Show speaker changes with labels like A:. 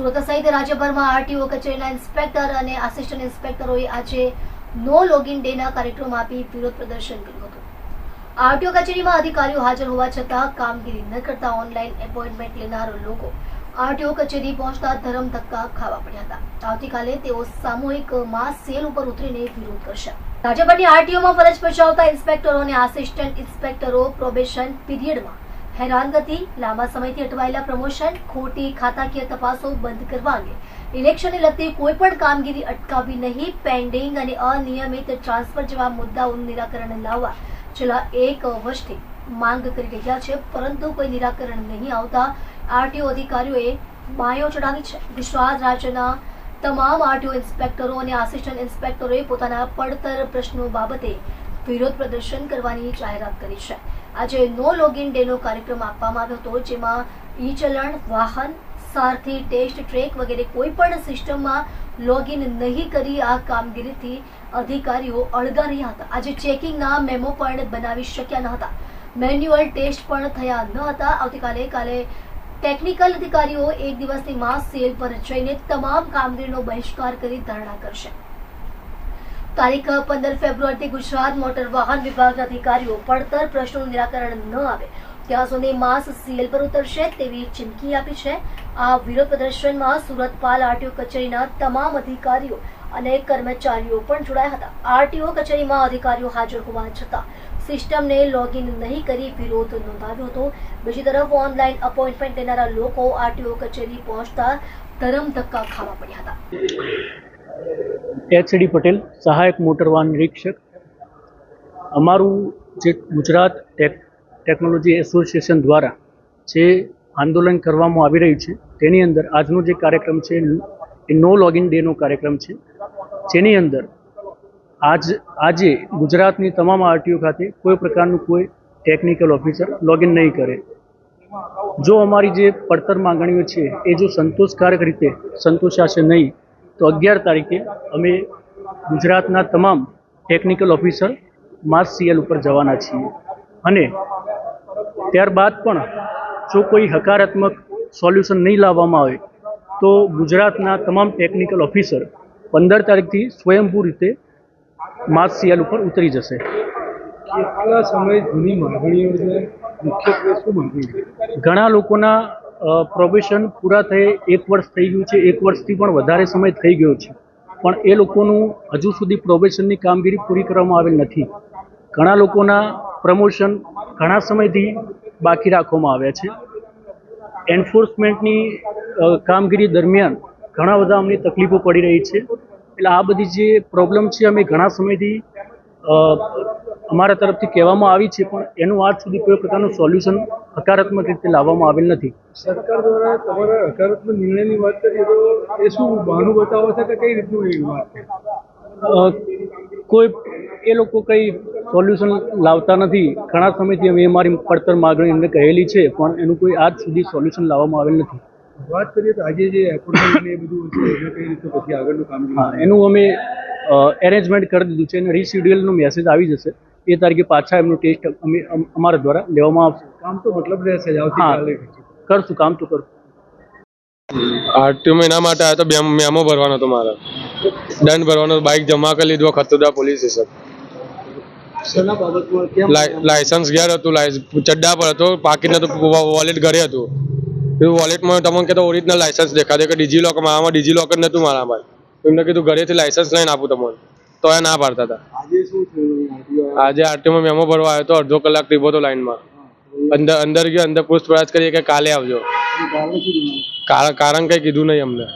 A: સુરત સહિત રાજ્યભરમાં આરટીઓ, કચેરીના ઇન્સ્પેક્ટર અને આસિસ્ટન્ટ ઇન્સ્પેક્ટરોએ આજે નો લોગિન ડેના કાર્યક્રમ આપી વિરોધ પ્રદર્શન કર્યું હતું. આરટીઓ કચેરીમાં અધિકારીઓ હાજર હોવા છતાં કામગીરી ન કરતા ઓનલાઈન એપોઇન્ટમેન્ટ લેનારો લોકો આરટીઓ કચેરી પહોંચતા ધરમ ધક્કા ખાવા પડ્યા હતા. આવતીકાલે તેઓ સામૂહિક માસ સેલ ઉપર ઉતરીને વિરોધ કરશે. રાજ્યભરની આરટીઓમાં ફરજ બજાવતા ઇન્સ્પેક્ટરો અને આસિસ્ટન્ટ ઇન્સ્પેક્ટરો પ્રોબેશન પીરિયડમાં હેરાનગતિ લાંબા સમયથી અટવાયેલા પ્રમોશન, ખોટી ખાતાકીય તપાસો બંધ કરવા અંગે. ઇલેક્શનને લગતી કોઈ પણ કામગીરી અટકાવવી નહીં પેન્ડિંગ અને અનિયમિત ટ્રાન્સફર જેવા મુદ્દાઓનું નિરાકરણ લાવવા. છેલ્લા એક વર્ષથી માંગ કરી રહ્યા છે, પરંતુ કોઈ નિરાકરણ નહીં આવતા આરટીઓ અધિકારીઓએ બાયો ચડાવી છે. ગુજરાત રાજ્યના તમામ આરટીઓ ઇન્સ્પેક્ટરો અને આસિસ્ટન્ટ ઇન્સ્પેક્ટરોએ પોતાના પડતર પ્રશ્નો બાબતે વિરોધ પ્રદર્શન કરવાની જાહેરાત કરી છે. આજે નો લોગિન ડેનો કાર્યક્રમ આપવામાં આવ્યો હતો, જેમાં ઈ ચલણ વાહન, સારથી ટેસ્ટ ટ્રેક વગેરે કોઈ પણ સિસ્ટમમાં લોગિન નહીં કરી આ કામગીરીથી અધિકારીઓ અળગા હતા. આજે ચેકિંગના મેમો પણ બનાવી શક્યા ન હતા. મેન્યુઅલ ટેસ્ટ પણ થયા ન હતા. આવતીકાલે કાલે ટેકનિકલ અધિકારીઓ એક દિવસની માસ સેલ પર જઈને તમામ કામગીરીનો બહિષ્કાર કરી ધરણા કરશે. તારીખ પંદર ફેબ્રુઆરીથી ગુજરાત મોટર વાહન વિભાગના અધિકારીઓ પડતર પ્રશ્નોનું નિરાકરણ ન આવે ત્યાં સુધી માસ સીએલ પર ઉતરશે તેવી ચીમકી આપી છે. આ વિરોધ પ્રદર્શનમાં સુરતપાલ આરટીઓ કચેરીના તમામ અધિકારીઓ અને કર્મચારીઓ પણ જોડાયા હતા. આરટીઓ કચેરીમાં અધિકારીઓ હાજર હોવા છતાં સિસ્ટમને લોગિન નહીં કરી વિરોધ નોંધાવ્યો હતો. બીજી તરફ ઓનલાઈન અપોઇન્ટમેન્ટ લેનારા લોકો આરટીઓ કચેરી પહોંચતા ધરમ ધક્કા ખાવા પડ્યા હતા.
B: એચ ડી પટેલ સહાયક મોટર વાહન નિરીક્ષક. અમારું જે ગુજરાત ટેક, ટેકનોલોજી એસોસિએશન દ્વારા જે આંદોલન કરવામાં આવી રહ્યું છે, તેની અંદર આજનો જે કાર્યક્રમ છે, એ નો લોગિન ડેનો કાર્યક્રમ છે. જેની અંદર આજ, આજે ગુજરાતની તમામ આરટીઓ ખાતે કોઈ પ્રકારનું કોઈ ટેકનિકલ ઓફિસર લોગિન નહીં કરે. જો અમારી જે પડતર માંગણીઓ છે, એ જો સંતોષકારક રીતે સંતોષાશે નહીં તો અગિયાર તારીખે અમે ગુજરાતના તમામ ટેકનિકલ ઓફિસર માસ સીએલ ઉપર જવાના છીએ. અને ત્યારબાદ પણ જો કોઈ હકારાત્મક સોલ્યુશન નહીં લાવવામાં આવે તો ગુજરાતના તમામ ટેકનિકલ ઓફિસર પંદર તારીખથી સ્વયંભૂ રીતે માસ સીએલ ઉપર ઉતરી જશે.
C: કેટલા સમય જૂની માંગણીઓ છે મુખ્યત્વે શું માંગણી
B: ઘણા લોકોના પ્રોબેશન પૂરા થયે એક વર્ષ થઈ ગયું છે. એક વર્ષથી પણ વધારે સમય થઈ ગયો છે. પણ એ લોકોનું હજુ સુધી પ્રોબેશનની કામગીરી પૂરી કરવામાં આવેલ નથી. ઘણા લોકોના પ્રમોશન ઘણા સમયથી બાકી રાખવામાં આવ્યા છે. એન્ફોર્સમેન્ટની કામગીરી દરમિયાન ઘણા બધા અમને તકલીફો પડી રહી છે. એટલે આ બધી જે પ્રોબ્લેમ છે, અમે ઘણા સમયથી અમારા તરફથી કહેવામાં આવી છે પણ એનું આજ સુધી કોઈ પ્રકારનું સોલ્યુશન હકારાત્મક રીતે લાવવામાં આવેલ નથી.
C: સરકાર દ્વારા તમારા હકારાત્મક નિર્ણયની વાત કરીએ તો એ શું બહાનું બતાવો છે કે કઈ રીતનું એ વાત છે?
B: કોઈ એ લોકો કંઈ સોલ્યુશન લાવતા નથી. ઘણા સમયથી અમે અમારી પડતર માગણી એમને કહેલી છે પણ એનું કોઈ આજ સુધી સોલ્યુશન લાવવામાં આવેલ નથી.
C: વાત કરીએ તો આજે જે એપોઇન્ટમેન્ટ એ બધું છે એને કઈ રીતે પછી આગળનું કામ
B: એનું અમે એરેન્જમેન્ટ કરી દીધું છે અને રીશિડ્યુલનો મેસેજ આવી જશે. એ તારીખે પાછા એમનું ટેસ્ટ અમે અમારા દ્વારા લેવામાં આવશે.
C: કામ તો મતલબ રહેશે આવતીકાલે
B: કરશું કામ તો કરશું.
D: આરટીઓ મહિના માટે આવ્યો તો બે- મેમો ભરવાનો હતો મારે. દંડ ભરવાનો બાઇક જમા કરી લીધો ખતોદા પોલીસ સ્ટેશન લાયસન્સ ઘેર હતું ચડ્ડા પર હતો પાકીટ નતું વોલેટ ઘરે હતું. એ વોલેટમાં તમને કહેતો ઓરિજિનલ લાયસન્સ દેખાડે કે ડીજી લોકર મારામાં ડીજી લોકર નતું મારામાં એમને કીધું ઘરેથી લાયસન્સ લઈને આપું તમને. તો એ ના પાડતા હતા.
C: આજે શું થયું?
D: આજે આરટીઓમાં મેમો ભરવા આવ્યો તો અડધો કલાક ટીભો હતો લાઈનમાં અંદર અંદર ગયો અંદર પૂછપરછ કરીએ કે કાલે આવજો. કારણ કંઈ કીધું નહીં અમને.